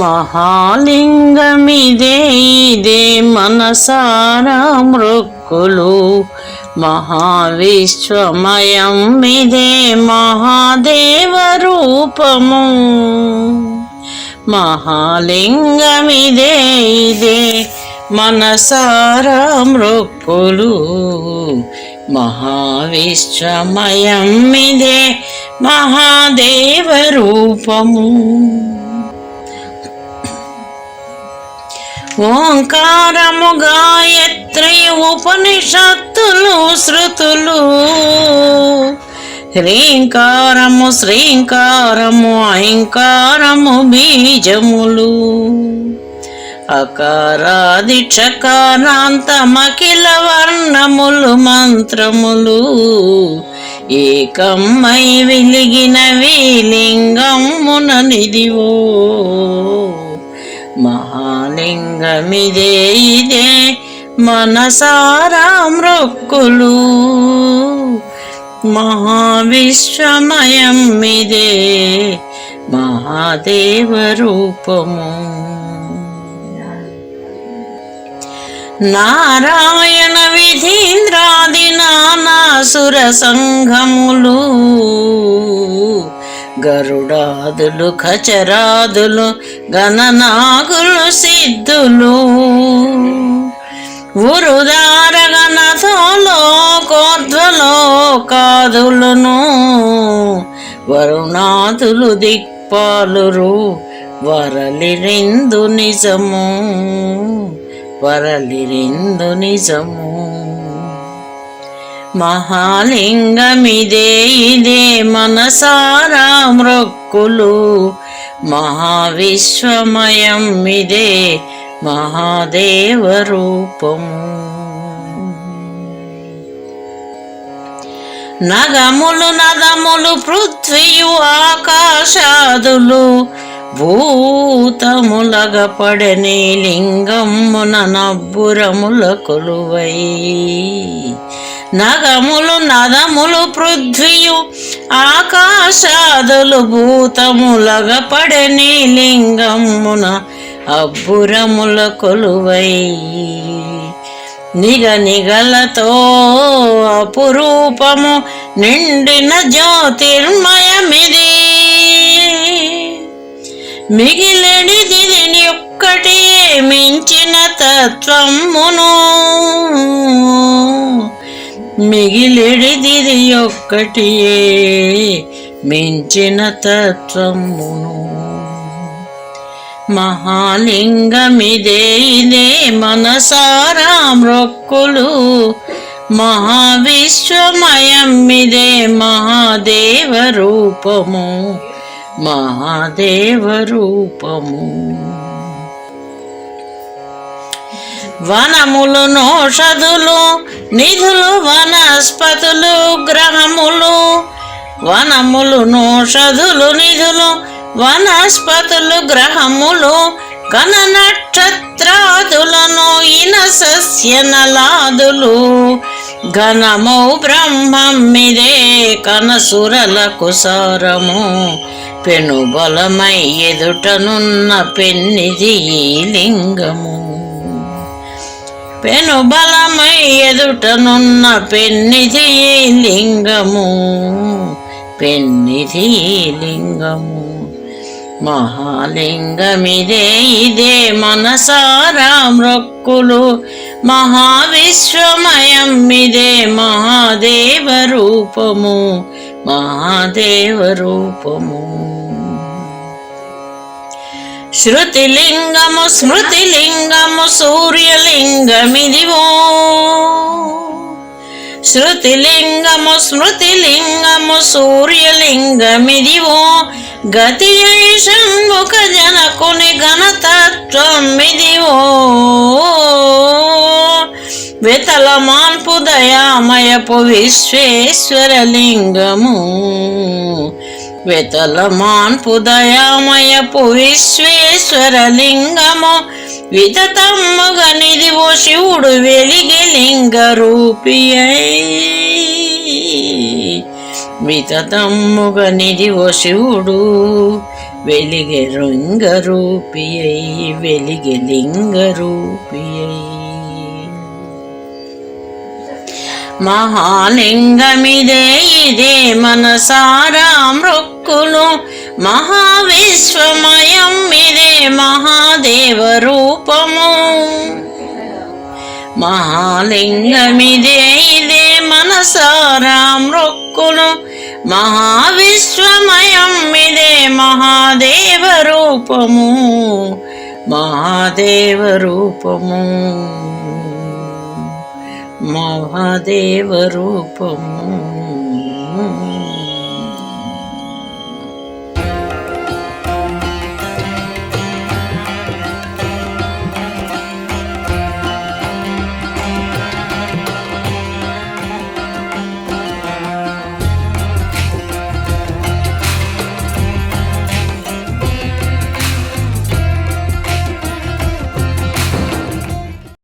మహాలింగమిదే ఇదే మనసారా మృక్కులు. మహావిశ్వమయం ఇదే మహాదేవ రూపము. మహాలింగమిదే ఇదే మనసారా మృక్కులు. మహావిశ్వమయం ఇదే మహాదేవ రూపము. ఓంకారము గాయత్రి ఉపనిషత్తులు శృతులు. హ్రీంకారము శ్రీంకారము అహంకారము బీజములు. అకారాదిక్షకారాంతమఖిల వర్ణములు మంత్రములు. ఏకమ్మై వెలిగిన వీలింగమున నిదివో మహాలింగమిదే ఇదే మనసారా మృక్కులు. మహావిశ్వమయం ఇదే మహాదేవ రూపము. నారాయణ విధీంద్రాది నానాసుర సంఘములు. గరుడాదులు ఖచరాదులు గణనాగులు సిద్ధులు. ఉరుదారగణథలో కోర్ధ్వలో కాదులను వరుణాదులు దిక్పాలురు వరలిరిందు నిజము వరలిరిందు నిజము. మహాలింగమిదే ఇదే మనసారా మృక్కులు మహావిశ్వమయం ఇదే మహాదేవ రూపము నగములు నదములు పృథ్వీయు ఆకాశాదులు. భూతములగపడని లింగమున నబ్బురముల కొలువై. నగములు నదములు పృథ్వీయు. ఆకాశాదులు భూతములగ పడని లింగమున అబ్బురముల కొలువై. నిగ నిగలతో అపురూపము నిండిన జ్యోతిర్మయమిది. మిగిలినది ఒక్కటి మించిన తత్వమును. మిగిలిడిది ఒక్కటియే మించిన తత్వమును. మహాలింగమిదే ఇదే మనసారా మృక్కులు మహావిశ్వమయం ఇదే మహాదేవ రూపము. మహాదేవ రూపము. వనములు నోషధులు నిధులు వనస్పతులు గ్రహములు. వనములు నోషధులు నిధులు వనస్పతులు గ్రహములు. గణ నక్షత్రాదులను ఇన సస్యనలాదులు. ఘనమౌ బ్రహ్మమిదే కనసురలకు సారము. పెను బలమై ఎదుటనున్న పెన్నిది ఈ లింగము. పెను బలమై ఎదుటనున్న పెన్నిది లింగము. పెన్నిది లింగము. మహాలింగమిదే ఇదే మనసారా మృక్కులు మహావిశ్వమయం ఇదే మహాదేవ రూపము. మహాదేవ రూపము. శృతిలింగము స్మృతిలింగము సూర్యలింగమిదివో. శృతిలింగము స్మృతిలింగము సూర్యలింగమిదివో. గతి శంభుక జనకుని ఘనతత్వమిదివో. వితల మాన్పు దయామయపు విశ్వేశ్వరలింగము. వితల విశ్వేశ్వరలింగము వితతమ్ముగ నిదివో శివుడు వెలిగి లింగ రూపియై. వితతమ్ముగ నిదివో శివుడు రూపియై వెలిగె లింగ రూపియై. మహాలింగమిదే ఇదే మనసారా మృక్ మృక్కును మహావిశ్వమయం ఇదే మహాదేవ రూపము. మహాలింగమిదే ఇదే మనసారా మృక్కును మహావిశ్వమయం ఇదే మహాదేవ రూపము. మహాదేవ రూపము. మహాదేవ రూపము.